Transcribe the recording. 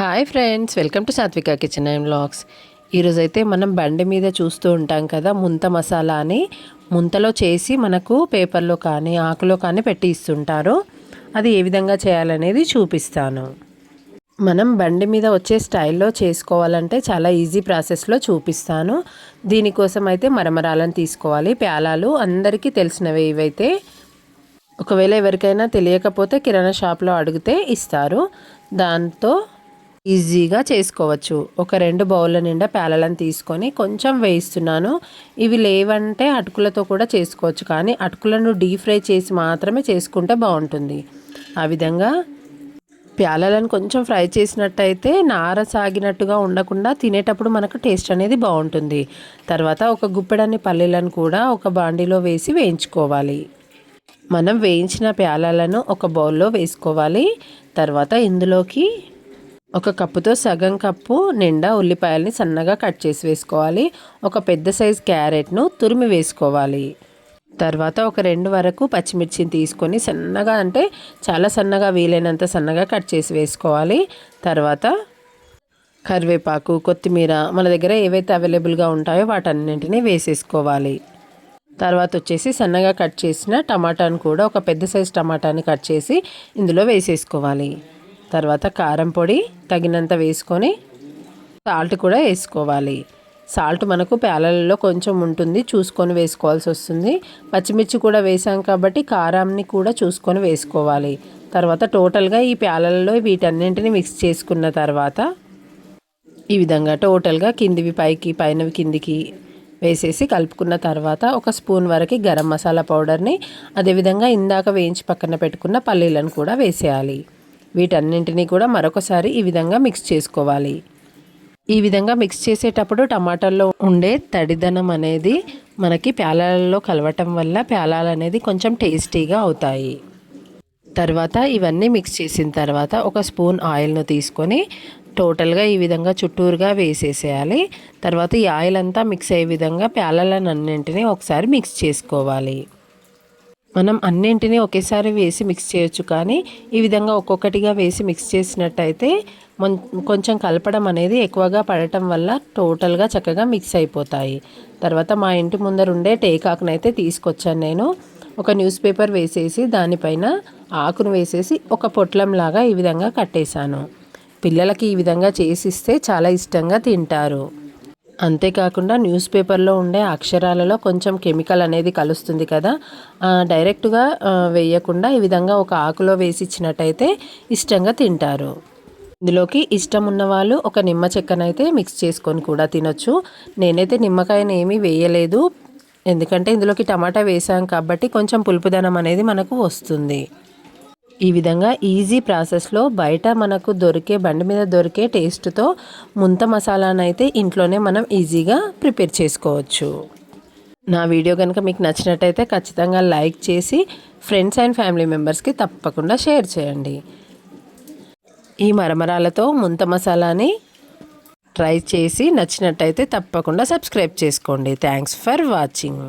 Hi friends welcome to Satvika kitchen and blogs ఈరోజైతే మనం బండి మీద చూస్తూ ఉంటాం కదా ముంత మసాలా అని ముంతలో చేసి మనకు పేపర్లో కానీ ఆకులో కానీ పెట్టి ఇస్తుంటారు. అది ఏ విధంగా చేయాలనేది చూపిస్తాను. మనం బండి మీద వచ్చే స్టైల్లో చేసుకోవాలంటే చాలా ఈజీ ప్రాసెస్లో చూపిస్తాను. దీనికోసం అయితే మరమరాలను తీసుకోవాలి. ప్యాలాలు అందరికీ తెలిసినవి ఇవైతే. ఒకవేళ ఎవరికైనా తెలియకపోతే కిరాణా షాప్లో అడిగితే ఇస్తారు. దాంతో ఈజీగా చేసుకోవచ్చు. ఒక రెండు బౌళ్ళ నిండా పేలలను తీసుకొని కొంచెం వేయిస్తున్నాను. ఇవి లేవంటే అటుకులతో కూడా చేసుకోవచ్చు. కానీ అటుకులను డీప్ ఫ్రై చేసి మాత్రమే చేసుకుంటే బాగుంటుంది. ఆ విధంగా ప్యాలలను కొంచెం ఫ్రై చేసినట్టయితే నార సాగినట్టుగా ఉండకుండా తినేటప్పుడు మనకు టేస్ట్ అనేది బాగుంటుంది. తర్వాత ఒక గుప్పెడన్ని పల్లీలను కూడా ఒక బాండీలో వేసి వేయించుకోవాలి. మనం వేయించిన ప్యాలలను ఒక బౌల్లో వేసుకోవాలి. తర్వాత ఇందులోకి ఒక కప్పుతో సగం కప్పు నిండా ఉల్లిపాయల్ని సన్నగా కట్ చేసి వేసుకోవాలి. ఒక పెద్ద సైజ్ క్యారెట్ను తురిమి వేసుకోవాలి. తర్వాత ఒక రెండు వరకు పచ్చిమిర్చిని తీసుకొని సన్నగా అంటే చాలా సన్నగా వీలైనంత సన్నగా కట్ చేసి వేసుకోవాలి. తర్వాత కరివేపాకు కొత్తిమీర మన దగ్గర ఏవైతే అవైలబుల్గా ఉంటాయో వాటన్నింటినీ వేసేసుకోవాలి. తర్వాత వచ్చేసి సన్నగా కట్ చేసిన టమాటాను కూడా ఒక పెద్ద సైజు టమాటాని కట్ చేసి ఇందులో వేసేసుకోవాలి. తర్వాత కారం పొడి తగినంత వేసుకొని సాల్ట్ కూడా వేసుకోవాలి. సాల్ట్ మనకు పేలలలో కొంచెం ఉంటుంది చూసుకొని వేసుకోవాల్సి వస్తుంది. పచ్చిమిర్చి కూడా వేసాం కాబట్టి కారాన్ని కూడా చూసుకొని వేసుకోవాలి. తర్వాత టోటల్గా ఈ పేలలలో వీటన్నింటిని మిక్స్ చేసుకున్న తర్వాత ఈ విధంగా టోటల్గా కిందివి పైకి పైనవి కిందికి వేసేసి కలుపుకున్న తర్వాత ఒక స్పూన్ వరకు గరం మసాలా పౌడర్ని అదేవిధంగా ఇందాక వేయించి పక్కన పెట్టుకున్న పల్లీలను కూడా వేసేయాలి. వీటన్నింటినీ కూడా మరొకసారి ఈ విధంగా మిక్స్ చేసుకోవాలి. ఈ విధంగా మిక్స్ చేసేటప్పుడు టమాటాల్లో ఉండే తడిదనం అనేది మనకి ప్యాలాలలో కలవటం వల్ల ప్యాలాలు అనేది కొంచెం టేస్టీగా అవుతాయి. తర్వాత ఇవన్నీ మిక్స్ చేసిన తర్వాత ఒక స్పూన్ ఆయిల్ను తీసుకొని టోటల్గా ఈ విధంగా చుట్టూరుగా వేసేసేయాలి. తర్వాత ఈ ఆయిల్ అంతా మిక్స్ అయ్యే విధంగా ప్యాలలన్నింటినీ ఒకసారి మిక్స్ చేసుకోవాలి. మనం అన్నింటినీ ఒకేసారి వేసి మిక్స్ చేయొచ్చు కానీ ఈ విధంగా ఒక్కొక్కటిగా వేసి మిక్స్ చేసినట్టయితే కొంచెం కలపడం అనేది ఎక్కువగా పడటం వల్ల టోటల్గా చక్కగా మిక్స్ అయిపోతాయి. తర్వాత మా ఇంటి ముందర ఉండే టేకాకునైతే తీసుకొచ్చాను నేను. ఒక న్యూస్ పేపర్ వేసేసి దానిపైన ఆకును వేసేసి ఒక పొట్లంలాగా ఈ విధంగా కట్టేశాను. పిల్లలకి ఈ విధంగా చేసిస్తే చాలా ఇష్టంగా తింటారు. అంతేకాకుండా న్యూస్ పేపర్లో ఉండే అక్షరాలలో కొంచెం కెమికల్ అనేది కలుస్తుంది కదా. డైరెక్ట్గా వేయకుండా ఈ విధంగా ఒక ఆకులో వేసి ఇచ్చినట్టయితే ఇష్టంగా తింటారు. ఇందులోకి ఇష్టం ఉన్న వాళ్ళు ఒక నిమ్మ చెక్కనైతే మిక్స్ చేసుకొని కూడా తినొచ్చు. నేనైతే నిమ్మకాయని ఏమీ వేయలేదు. ఎందుకంటే ఇందులోకి టమాటా వేసాం కాబట్టి కొంచెం పులుపుదనం అనేది మనకు వస్తుంది. ఈ విధంగా ఈజీ ప్రాసెస్లో బయట మనకు దొరికే బండి మీద దొరికే టేస్ట్తో ముంత మసాలాను అయితే ఇంట్లోనే మనం ఈజీగా ప్రిపేర్ చేసుకోవచ్చు. నా వీడియో కనుక మీకు నచ్చినట్టయితే ఖచ్చితంగా లైక్ చేసి ఫ్రెండ్స్ అండ్ ఫ్యామిలీ మెంబర్స్కి తప్పకుండా షేర్ చేయండి. ఈ మరమరాలతో ముంత మసాలాని ట్రై చేసి నచ్చినట్టయితే తప్పకుండా సబ్స్క్రైబ్ చేసుకోండి. Thanks for watching